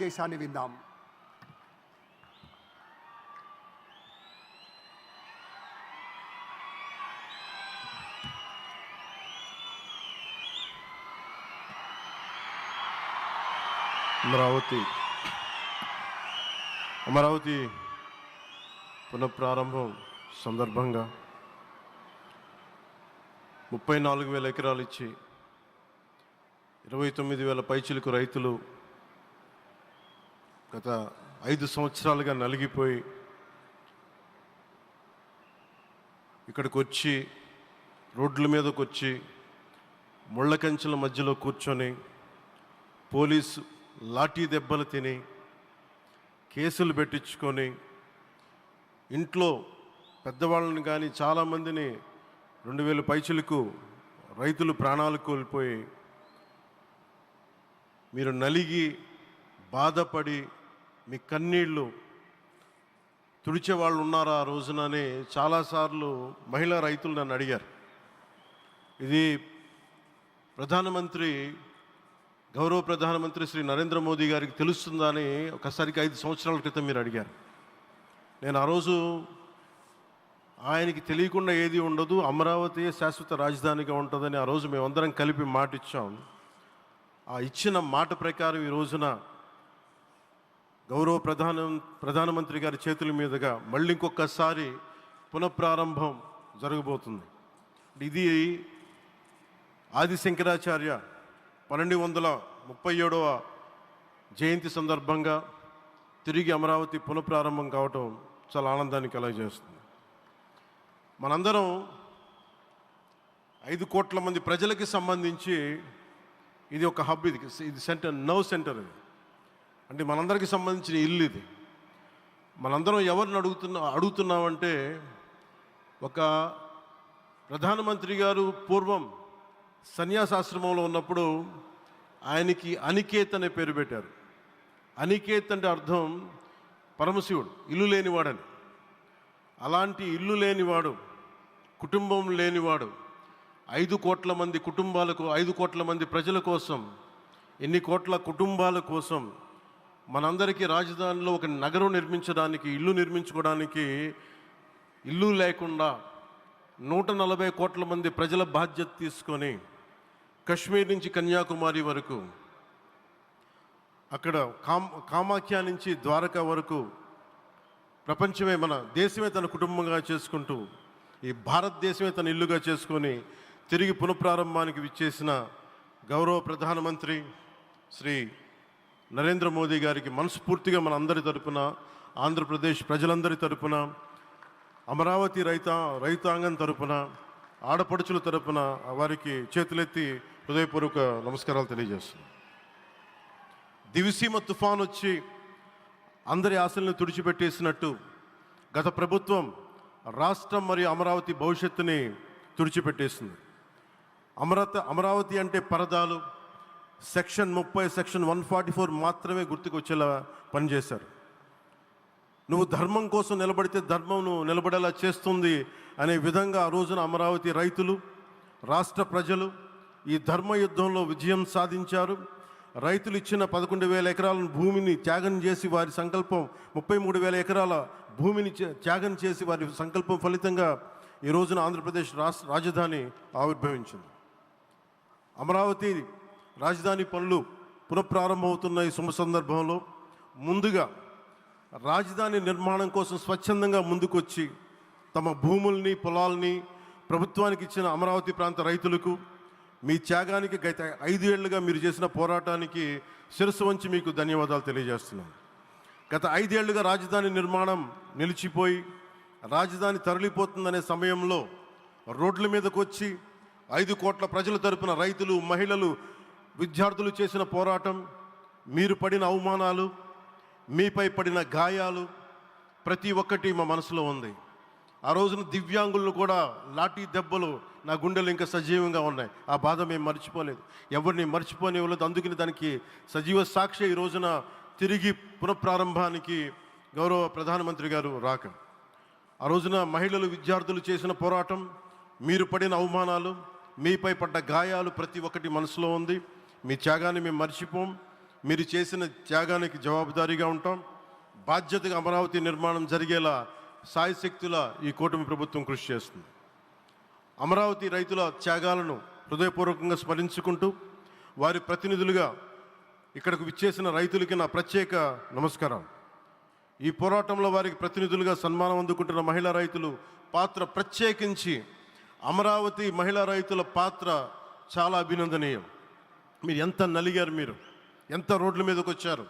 దేశాన్ని విందాం. అమరావతి. అమరావతి పునఃప్రారంభం సందర్భంగా ముప్పై నాలుగు వేల ఎకరాలు ఇచ్చి ఇరవై తొమ్మిది వేల పైచిలకు రైతులు గత ఐదు సంవత్సరాలుగా నలిగిపోయి ఇక్కడికి వచ్చి రోడ్ల మీదకి వచ్చి ముళ్ళ కంచెల మధ్యలో కూర్చొని పోలీసు లాఠీ దెబ్బలు తిని కేసులు పెట్టించుకొని ఇంట్లో పెద్దవాళ్ళని కానీ చాలామందిని రెండు వేల పైచులకు రైతులు ప్రాణాలు కోల్పోయి మీరు నలిగి బాధపడి మీ కన్నీళ్ళు తుడిచే వాళ్ళు ఉన్నారా ఆ రోజుననే చాలాసార్లు మహిళా రైతులు నన్ను అడిగారు. ఇది ప్రధానమంత్రి గౌరవ ప్రధానమంత్రి శ్రీ నరేంద్ర మోదీ గారికి తెలుస్తుందా అని ఒకసారికి ఐదు సంవత్సరాల క్రితం మీరు అడిగారు. నేను ఆ రోజు ఆయనకి తెలియకుండా ఏది ఉండదు అమరావతి శాశ్వత రాజధానిగా ఉంటుందని ఆ రోజు మేమందరం కలిపి మాట ఇచ్చాం ఆ ఇచ్చిన మాట ప్రకారం ఈ రోజున గౌరవ ప్రధాన ప్రధానమంత్రి గారి చేతుల మీదుగా మళ్ళీ ఇంకొకసారి పునఃప్రారంభం జరగబోతుంది. ఇది ఆది శంకరాచార్య పన్నెండు వందల ముప్పై ఏడవ జయంతి సందర్భంగా తిరిగి అమరావతి పునఃప్రారంభం కావటం చాలా ఆనందాన్ని కలగజేస్తుంది. మనందరం ఐదు కోట్ల మంది ప్రజలకి సంబంధించి ఇది ఒక హబ్ ఇది ఇది సెంటర్ నవ్ సెంటర్ ఇది. అంటే మనందరికీ సంబంధించిన ఇల్లు ఇది. మనందరం ఎవరిని అడుగుతున్నా అడుగుతున్నామంటే ఒక ప్రధానమంత్రి గారు పూర్వం సన్యాసాశ్రమంలో ఉన్నప్పుడు ఆయనకి అనికేత్ అనే పేరు పెట్టారు. అనికేత్ అంటే అర్థం పరమశివుడు ఇల్లు లేనివాడని. అలాంటి ఇల్లు లేనివాడు కుటుంబం లేనివాడు ఐదు కోట్ల మంది కుటుంబాలకు ఐదు కోట్ల మంది ప్రజల కోసం ఎన్ని కోట్ల కుటుంబాల కోసం మనందరికీ రాజధానిలో ఒక నగరం నిర్మించడానికి ఇల్లు నిర్మించుకోవడానికి ఇల్లు లేకుండా నూట నలభై కోట్ల మంది ప్రజల బాధ్యత తీసుకొని కశ్మీర్ నుంచి కన్యాకుమారి వరకు అక్కడ కామ్ కామాఖ్య నుంచి ద్వారకా వరకు ప్రపంచమే మన దేశమే తన కుటుంబంగా చేసుకుంటూ ఈ భారతదేశమే తన ఇల్లుగా చేసుకొని తిరిగి పునఃప్రారంభానికి విచ్చేసిన గౌరవ ప్రధానమంత్రి శ్రీ నరేంద్ర మోదీ గారికి మనస్ఫూర్తిగా మన అందరి తరపున ఆంధ్రప్రదేశ్ ప్రజలందరి తరపున అమరావతి రైతా రైతాంగం తరపున ఆడపడుచుల తరపున వారికి చేతులెత్తి హృదయపూర్వక నమస్కారాలు తెలియజేస్తున్నాను దివిసీమ తుఫాన్ వచ్చి అందరి ఆశలను తుడిచిపెట్టేసినట్టు గత ప్రభుత్వం రాష్ట్రం మరియు అమరావతి భవిష్యత్తుని తుడిచిపెట్టేసింది. అమరావతి అమరావతి అంటే పరదాలు సెక్షన్ ముప్పై సెక్షన్ వన్ ఫార్టీ ఫోర్ మాత్రమే గుర్తుకొచ్చేలా పనిచేశారు. నువ్వు ధర్మం కోసం నిలబడితే ధర్మం నువ్వు నిలబడేలా చేస్తుంది అనే విధంగా ఆ రోజున అమరావతి రైతులు రాష్ట్ర ప్రజలు ఈ ధర్మ యుద్ధంలో విజయం సాధించారు. రైతులు ఇచ్చిన పదకొండు వేల ఎకరాల భూమిని త్యాగం చేసి వారి సంకల్పం ముప్పై మూడు వేల ఎకరాల భూమిని త్యాగం చేసి వారి సంకల్పం ఫలితంగా ఈ రోజున ఆంధ్రప్రదేశ్ రాష్ట్ర రాజధాని ఆవిర్భవించింది. అమరావతి రాజధాని పనులు పునఃప్రారంభమవుతున్న ఈ శుభ సందర్భంలో ముందుగా రాజధాని నిర్మాణం కోసం స్వచ్ఛందంగా ముందుకొచ్చి తమ భూముల్ని పొలాల్ని ప్రభుత్వానికి ఇచ్చిన అమరావతి ప్రాంత రైతులకు మీ త్యాగానికి గత ఐదు ఏళ్ళుగా మీరు చేసిన పోరాటానికి శిరస్సు వంచి మీకు ధన్యవాదాలు తెలియజేస్తున్నాను. గత ఐదేళ్ళుగా రాజధాని నిర్మాణం నిలిచిపోయి రాజధాని తరలిపోతుందనే సమయంలో రోడ్ల మీదకు వచ్చి ఐదు కోట్ల ప్రజల తరపున రైతులు మహిళలు విద్యార్థులు చేసిన పోరాటం మీరు పడిన అవమానాలు మీపై పడిన గాయాలు ప్రతి ఒక్కటి మా మనసులో ఉంది. ఆ రోజున దివ్యాంగులను కూడా లాఠీ దెబ్బలు నా గుండెలు ఇంకా సజీవంగా ఉన్నాయి. ఆ బాధ మేము మర్చిపోలేదు. ఎవరిని మర్చిపోనివ్వలేదు. అందుకని దానికి సజీవ సాక్షి ఈ రోజున తిరిగి పునఃప్రారంభానికి గౌరవ ప్రధానమంత్రి గారు రాక. ఆ రోజున మహిళలు విద్యార్థులు చేసిన పోరాటం మీరు పడిన అవమానాలు మీపై పడ్డ గాయాలు ప్రతి ఒక్కటి మనసులో ఉంది. మీ త్యాగాన్ని మేము మర్చిపోం. మీరు చేసిన త్యాగానికి జవాబుదారీగా ఉంటాం. బాధ్యతగా అమరావతి నిర్మాణం జరిగేలా సాయశక్తుల ఈ కూటమి ప్రభుత్వం కృషి చేస్తుంది. అమరావతి రైతుల త్యాగాలను హృదయపూర్వకంగా స్మరించుకుంటూ వారి ప్రతినిధులుగా ఇక్కడకు విచ్చేసిన రైతులకి నా ప్రత్యేక నమస్కారం ఈ పోరాటంలో వారికి ప్రతినిధులుగా సన్మానం అందుకుంటున్న మహిళా రైతులు పాత్ర ప్రత్యేకించి అమరావతి మహిళా రైతుల పాత్ర చాలా అభినందనీయం. మీరు ఎంత నలిగారు మీరు? ఎంత రోడ్ల మీదకి వచ్చారు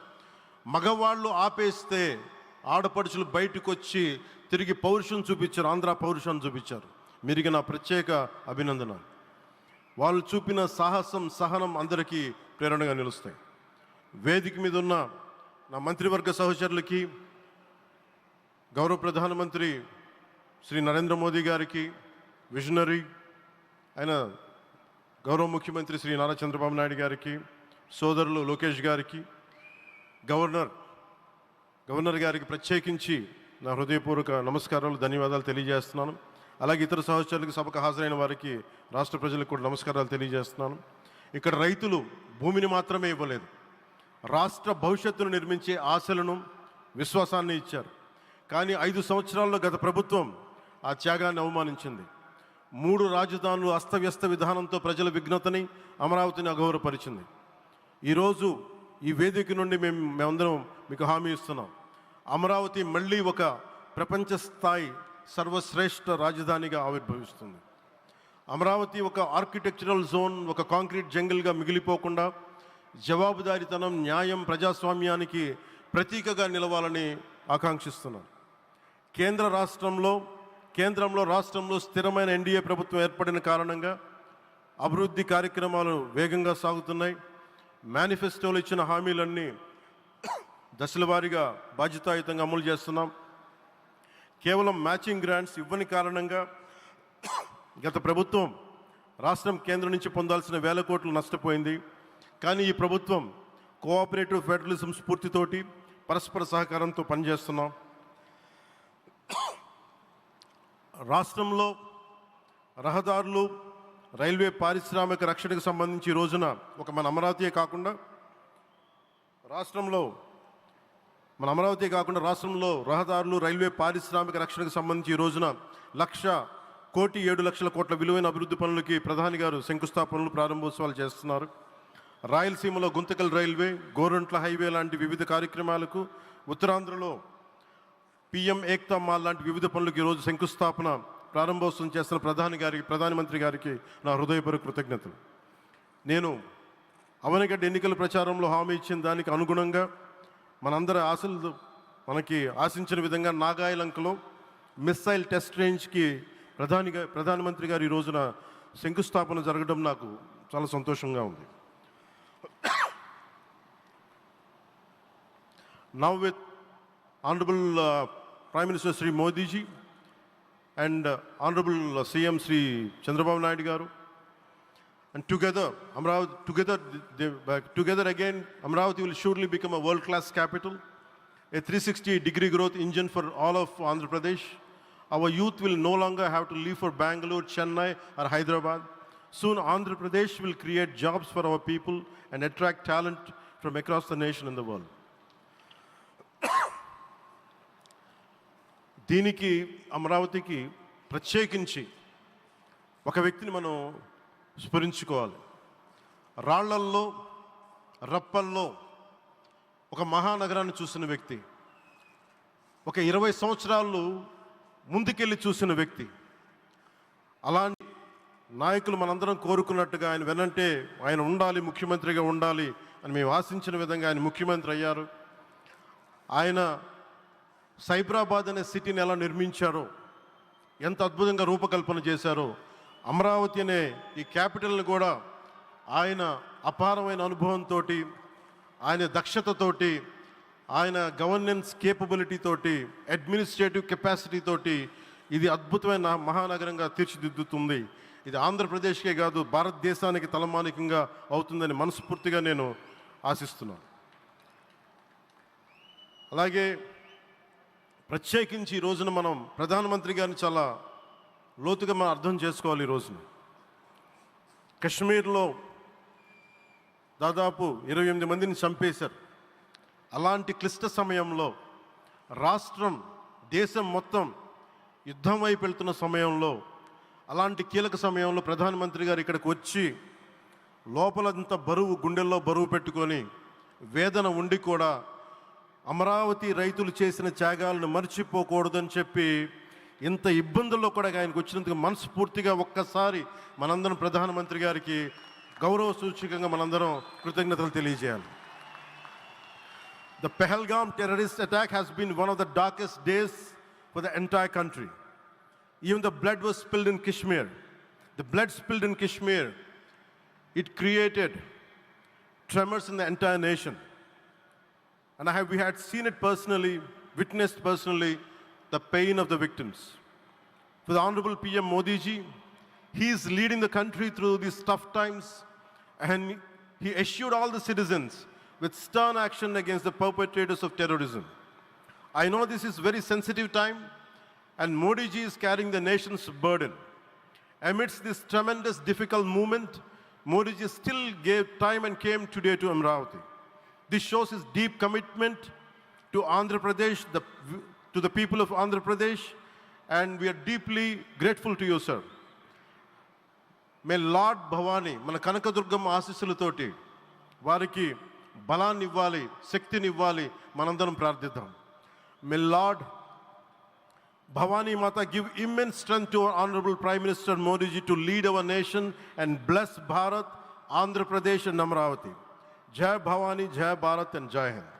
మగవాళ్ళు ఆపేస్తే ఆడపడుచులు బయటకు వచ్చి తిరిగి పౌరుషం చూపించారు ఆంధ్ర పౌరుషాన్ని చూపించారు. మీరికి నా ప్రత్యేక అభినందన వాళ్ళు చూపిన సాహసం సహనం అందరికీ ప్రేరణగా నిలుస్తాయి. వేదిక మీద ఉన్న నా మంత్రివర్గ సహచరులకి గౌరవ ప్రధానమంత్రి శ్రీ నరేంద్ర మోదీ గారికి విజనరీ ఆయన గౌరవ ముఖ్యమంత్రి శ్రీ నారా చంద్రబాబు నాయుడు గారికి సోదరులు లోకేష్ గారికి గవర్నర్ గవర్నర్ గారికి ప్రత్యేకించి నా హృదయపూర్వక నమస్కారాలు ధన్యవాదాలు తెలియజేస్తున్నాను. అలాగే ఇతర సహచరులకు సభకు హాజరైన వారికి రాష్ట్ర ప్రజలకు కూడా నమస్కారాలు తెలియజేస్తున్నాను. ఇక్కడ రైతులు భూమిని మాత్రమే ఇవ్వలేదు. రాష్ట్ర భవిష్యత్తును నిర్మించే ఆశలను విశ్వాసాన్ని ఇచ్చారు. కానీ ఐదు సంవత్సరాల్లో గత ప్రభుత్వం ఆ త్యాగాన్ని అవమానించింది. మూడు రాజధానులు అస్తవ్యస్త విధానంతో ప్రజల విఘ్నతని అమరావతిని అగౌరవపరిచింది ఈరోజు ఈ వేదిక నుండి మేము మేమందరం మీకు హామీ ఇస్తున్నాం. అమరావతి మళ్ళీ ఒక ప్రపంచ స్థాయి సర్వశ్రేష్ఠ రాజధానిగా ఆవిర్భవిస్తుంది. అమరావతి ఒక ఆర్కిటెక్చరల్ జోన్ ఒక కాంక్రీట్ జంగిల్గా మిగిలిపోకుండా జవాబుదారీతనం న్యాయం ప్రజాస్వామ్యానికి ప్రతీకగా నిలవాలని ఆకాంక్షిస్తున్నాను కేంద్ర రాష్ట్రంలో కేంద్రంలో రాష్ట్రంలో స్థిరమైన ఎన్డీఏ ప్రభుత్వం ఏర్పడిన కారణంగా అభివృద్ధి కార్యక్రమాలు వేగంగా సాగుతున్నాయి. మేనిఫెస్టోలో ఇచ్చిన హామీలన్నీ దశల వారీగా బాధ్యతాయుతంగా అమలు చేస్తున్నాం. కేవలం మ్యాచింగ్ గ్రాంట్స్ ఇవ్వని కారణంగా గత ప్రభుత్వం రాష్ట్రం కేంద్రం నుంచి పొందాల్సిన వేల కోట్లు నష్టపోయింది. కానీ ఈ ప్రభుత్వం కోఆపరేటివ్ ఫెడరలిజం స్ఫూర్తితోటి పరస్పర సహకారంతో పనిచేస్తున్నాం. రాష్ట్రంలో రహదారులు రైల్వే పారిశ్రామిక రక్షణకు సంబంధించి రోజున ఒక మన అమరావతియే కాకుండా రాష్ట్రంలో మన అమరావతి కాకుండా రాష్ట్రంలో రహదారులు రైల్వే పారిశ్రామిక రక్షణకు సంబంధించి ఈ రోజున లక్ష కోటి ఏడు లక్షల కోట్ల విలువైన అభివృద్ధి పనులకి ప్రధాని గారు శంకుస్థాపనలు ప్రారంభోత్సవాలు చేస్తున్నారు. రాయలసీమలో గుంతకల్ రైల్వే గోరంట్ల హైవే లాంటి వివిధ కార్యక్రమాలకు ఉత్తరాంధ్రలో పిఎం ఏక్తా మాల్ లాంటి వివిధ పనులకు ఈరోజు శంకుస్థాపన ప్రారంభోత్సవం చేస్తున్న ప్రధాని గారికి ప్రధానమంత్రి గారికి నా హృదయపూర్వక కృతజ్ఞతలు. నేను అవనగడ్డ ఎన్నికల ప్రచారంలో హామీ ఇచ్చిన దానికి అనుగుణంగా మనందరి ఆశలు మనకి ఆశించిన విధంగా నాగాయలంకలో మిస్సైల్ టెస్ట్ రేంజ్కి ప్రధాని ప్రధానమంత్రి గారు ఈ రోజున శంకుస్థాపన జరగడం నాకు చాలా సంతోషంగా ఉంది. Now with honourable prime minister sri modi ji and uh, honorable uh, cm sri chandrababu naidu garu. And together amravati together they, uh, together again amravati will surely become a world class capital a 360 degree growth engine for all of andhra pradesh. Our youth will no longer have to leave for bangalore chennai or hyderabad. Soon andhra pradesh will create jobs for our people and attract talent from across the nation and the world దీనికి అమరావతికి ప్రత్యేకించి ఒక వ్యక్తిని మనం స్మరించుకోవాలి. రాళ్ళల్లో రప్పల్లో ఒక మహానగరాన్ని చూసిన వ్యక్తి ఒక ఇరవై సంవత్సరాలు ముందుకెళ్ళి చూసిన వ్యక్తి అలాంటి నాయకులు మనందరం కోరుకున్నట్టుగా ఆయన వెనంటే ఆయన ఉండాలి ముఖ్యమంత్రిగా ఉండాలి అని మేము ఆశించిన విధంగా ఆయన ముఖ్యమంత్రి అయ్యారు. ఆయన సైబరాబాద్ అనే సిటీని ఎలా నిర్మించారో ఎంత అద్భుతంగా రూపకల్పన చేశారో అమరావతి అనే ఈ క్యాపిటల్ని కూడా ఆయన అపారమైన అనుభవంతో ఆయన దక్షతతోటి ఆయన గవర్నెన్స్ కేపబిలిటీ తోటి అడ్మినిస్ట్రేటివ్ కెపాసిటీ తోటి ఇది అద్భుతమైన మహానగరంగా తీర్చిదిద్దుతుంది. ఇది ఆంధ్రప్రదేశ్కే కాదు భారతదేశానికి తలమానికంగా అవుతుందని మనస్ఫూర్తిగా నేను ఆశిస్తున్నాను. అలాగే ప్రత్యేకించి ఈ రోజున మనం ప్రధానమంత్రి గారిని చాలా లోతుగా మనం అర్థం చేసుకోవాలి ఈ రోజున. కశ్మీర్లో దాదాపు ఇరవై ఎనిమిది మందిని చంపేశారు. అలాంటి క్లిష్ట సమయంలో రాష్ట్రం దేశం మొత్తం యుద్ధం వైపు వెళ్తున్న సమయంలో అలాంటి కీలక సమయంలో ప్రధానమంత్రి గారు ఇక్కడికి వచ్చి లోపలంత బరువు గుండెల్లో బరువు పెట్టుకొని వేదన ఉండి కూడా అమరావతి రైతులు చేసిన త్యాగాలను మర్చిపోకూడదని చెప్పి ఇంత ఇబ్బందుల్లో కూడా ఆయనకు వచ్చినందుకు మనస్ఫూర్తిగా ఒక్కసారి మనందరం ప్రధానమంత్రి గారికి గౌరవ సూచికంగా మనందరం కృతజ్ఞతలు తెలియజేయాలి. The Pahalgam terrorist attack has been one of the darkest days for the entire country even the blood was spilled in Kashmir the blood spilled in Kashmir it created tremors in the entire nation And I have, we had seen it personally, witnessed personally, the pain of the victims. For the Honorable PM Modi ji, he is leading the country through these tough times and he assured all the citizens with stern action against the perpetrators of terrorism. I know this is very sensitive time and Modi ji is carrying the nation's burden. Amidst this tremendous difficult moment, Modi ji still gave time and came today to Amravati. This shows his deep commitment to Andhra Pradesh, the, to the people of Andhra Pradesh, and we are deeply grateful to you, sir. May lord Bhavani మన కనకదుర్గమ్మ ఆశీస్సులతోటి వారికి బలాన్ని ఇవ్వాలి శక్తిని ఇవ్వాలి మనందరం ప్రార్థిద్దాం may lord Bhavani Mata give immense strength to our honourable prime minister Modiji to lead our nation and bless Bharat Andhra Pradesh and Amaravati जय भवानी जय भारत एंड जय हिंद।